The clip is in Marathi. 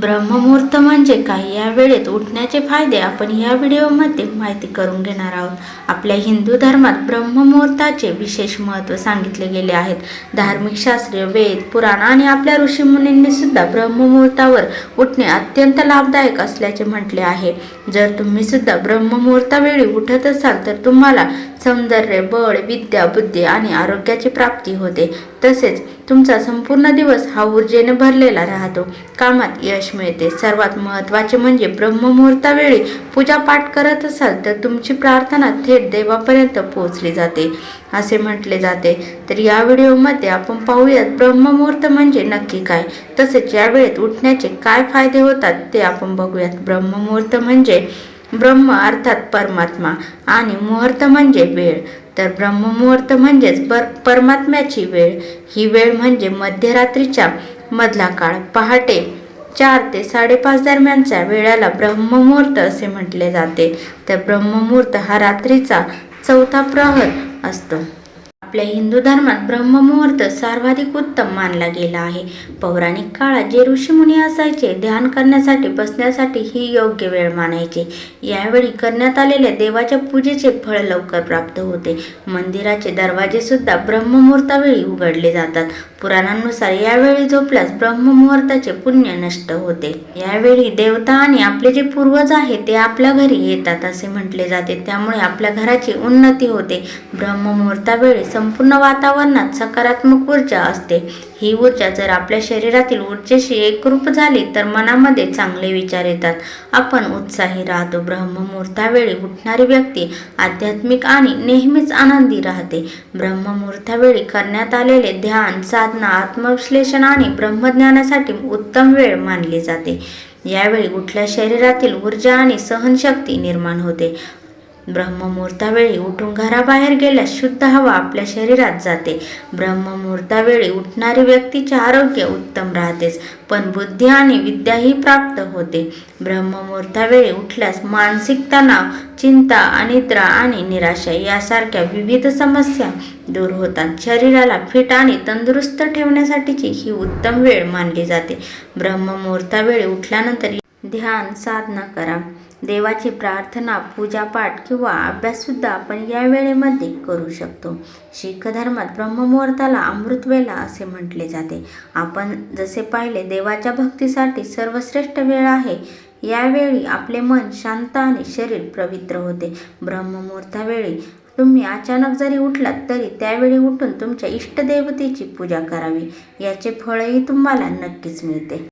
ब्रह्ममुहूर्त म्हणजे काय? या वेळेत उठण्याचे फायदे आपण या व्हिडिओमध्ये माहिती करून घेणार आहोत. आपल्या हिंदू धर्मात ब्रह्ममुहूर्ताचे विशेष महत्त्व सांगितले गेले आहेत. धार्मिक शास्त्रीय वेद पुराण आणि आपल्या ऋषीमुनींनी सुद्धा ब्रह्ममुहूर्तावर उठणे अत्यंत लाभदायक असल्याचे म्हटले आहे. जर तुम्ही सुद्धा ब्रह्ममुहूर्तावेळी उठत असाल तर तुम्हाला सौंदर्य बळ विद्या बुद्धी आणि आरोग्याची प्राप्ती होते. तसेच तुमचा संपूर्ण दिवस हा ऊर्जेने भरलेला राहतो. कामात यश मिळते. सर्वात महत्त्वाचे म्हणजे ब्रह्ममुहूर्तावेळी पूजापाठ करत असाल तर तुमची प्रार्थना थेट देवापर्यंत पोहोचली जाते. असे म्हटले जाते. तर या व्हिडिओमध्ये आपण पाहूयात ब्रह्ममुहूर्त म्हणजे नक्की काय? तसेच या वेळेत उठण्याचे काय फायदे होतात ते आपण बघूयात. ब्रह्ममुहूर्त म्हणजे ब्रह्म अर्थात परमात्मा आणि मुहूर्त म्हणजे वेळ. तर ब्रह्ममुहूर्त म्हणजेच पर परमात्म्याची वेळ. ही वेळ म्हणजे मध्यरात्रीच्या मधला काळ. पहाटे चार ते साडेपाच दरम्यानच्या वेळाला ब्रह्ममुहूर्त असे म्हटले जाते. तर ब्रह्ममुहूर्त हा रात्रीचा चौथा प्रहर असतो. आपल्या हिंदू धर्मात ब्रह्ममुहूर्त सर्वाधिक उत्तम मानला गेला आहे. पौराणिक काळात जे ऋषीमुनी असायचे ध्यान करण्यासाठी बसण्यासाठी ही योग्य वेळ मानायचे. यावेळी करण्यात आलेल्या देवाच्या पूजेचे फळ लवकर प्राप्त होते. मंदिराचे दरवाजे सुद्धा ब्रह्ममुहूर्तावेळी उघडले जातात. पुराणांनुसार यावेळी झोपल्यास ब्रह्ममुहूर्ताचे पुण्य नष्ट होते. यावेळी देवता आणि आपले जे पूर्वज आहेत ते आपल्या घरी येतात असे म्हटले जाते. त्यामुळे आपल्या घराची उन्नती होते. ब्रह्ममुहूर्तावेळी संपूर्ण वातावरणात सकारात्मक ऊर्जा असते. ही ऊर्जा जर आपल्या शरीरातील ऊर्जेशी एकरूप झाली तर मनामध्ये चांगले विचार येतात. आपण उत्साही राहतो. ब्रह्ममुहूर्तावेळी उठणारी व्यक्ती आध्यात्मिक आणि नेहमीच आनंदी राहते. ब्रह्ममुहूर्तावेळी करण्यात आलेले ध्यान साधना आत्मविश्लेषण आणि ब्रह्मज्ञानासाठी उत्तम वेळ मानली जाते. यावेळी उठल्या शरीरातील ऊर्जा आणि सहनशक्ती निर्माण होते. ब्रह्ममुहूर्तावेळी उठून घराबाहेर गेल्यास शुद्ध हवा आपल्या शरीरात जाते. ब्रह्ममुहूर्तावेळी उठणारी व्यक्तीचे आरोग्य उत्तम राहतेच पण बुद्धी आणि विद्याही प्राप्त होते. ब्रह्ममुहूर्तावेळी उठल्यास मानसिक तणाव चिंता अनिद्रा आणि निराशा यासारख्या विविध समस्या दूर होतात. शरीराला फिट आणि तंदुरुस्त ठेवण्यासाठीची ही उत्तम वेळ मानली जाते. ब्रह्ममुहूर्तावेळी उठल्यानंतर ध्यान साधना करा. देवाची प्रार्थना पूजापाठ किंवा अभ्याससुद्धा आपण या वेळेमध्ये करू शकतो. शीख धर्मात ब्रह्ममुहूर्ताला अमृतवेला असे म्हटले जाते. आपण जसे पाहिले देवाच्या भक्तीसाठी सर्वश्रेष्ठ वेळ आहे. यावेळी आपले मन शांत आणि शरीर पवित्र होते. ब्रह्ममुहूर्तावेळी तुम्ही अचानक जरी उठलात तरी त्यावेळी उठून तुमच्या इष्टदेवतेची पूजा करावी. याचे फळही तुम्हाला नक्कीच मिळते.